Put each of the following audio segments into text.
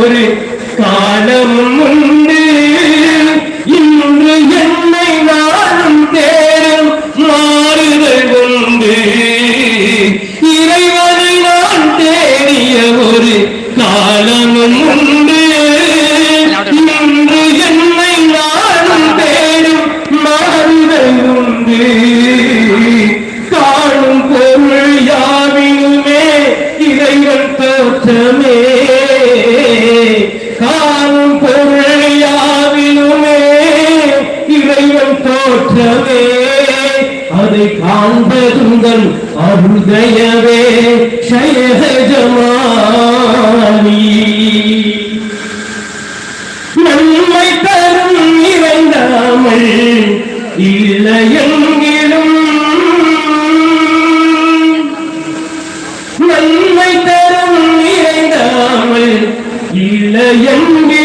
ஒரு காலமும் தோற்றமே அதை காண்பதுங்கள் அருதயவே சயஜமானி நன்மை தரும் இறைந்தாமல் இல்லையெங்கிலும் நன்மை தரும் இறைந்தாமல் இல்லையெங்கிலும்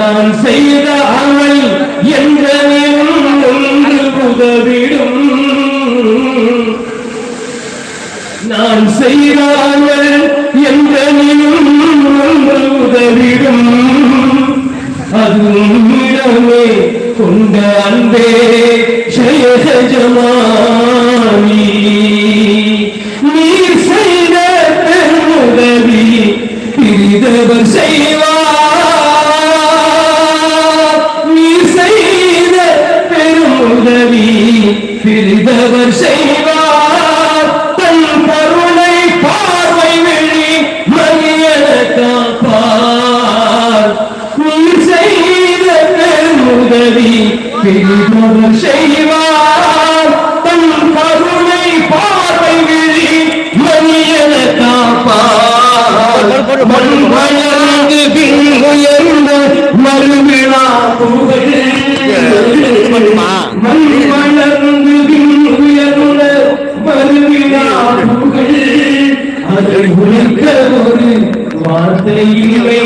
நான் செய்த அமல் என்ற ஒன்று உதவிடும் நான் செய்த செய்தாமல் என்ற ஒன்று உதவிடும் கொண்ட அன்பே ஜமானி. நீர் செய்த பெருமுதவி பிரிதவர் செய்வார். நீர் செய்த பெருமுதவி பிரிதவர் செய்வார். பெருமுதவி செய்வார். தன் கருணை பார்வை விழி மனிதன காப்பார். மண் வளர்ந்து பின் உயர்ந்த மறுவிழா மண் வளர்ந்து பின் உயர்ந்த மறுவிழா புகழ். அதை உழைக்க ஒரு வார்த்தை இல்லை